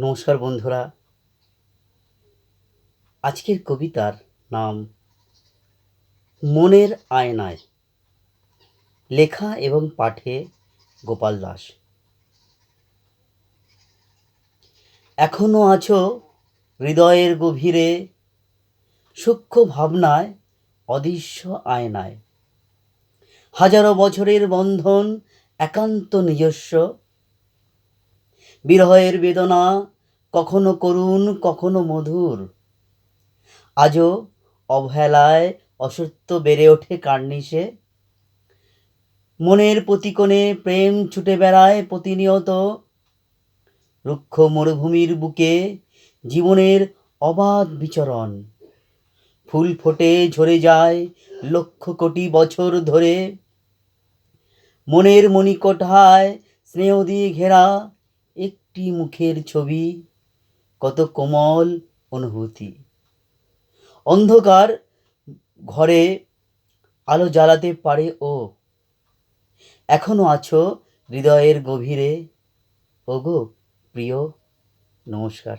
নমস্কার বন্ধুরা। আজকের কবিতার নাম মনের আয়নায়। লেখা এবং পাঠে গোপাল দাস। এখনও আছো হৃদয়ের গভীরে সূক্ষ্ম ভাবনায়, অদৃশ্য আয়নায়। হাজারো বছরের বন্ধন, একান্ত নিজস্ব। বিরহের বেদনা কখনো করুণ, কখনো মধুর। আজও অবহেলায় অসত্য বেড়ে ওঠে কার্নিশে। মনের প্রতিকোণে প্রেম ছুটে বেড়ায় প্রতিনিয়ত। রুক্ষ মরুভূমির বুকে জীবনের অবাধ বিচরণ। ফুল ফোটে, ঝরে যায় লক্ষ কোটি বছর ধরে। মনের মণিকোঠায় স্নেহ দিয়ে ঘেরা একটি মুখের ছবি, কত কোমল অনুভূতি। অন্ধকার ঘরে আলো জ্বালাতে পারে ও। এখনও আছো হৃদয়ের গভীরে। ওগো, প্রিয়, নমস্কার।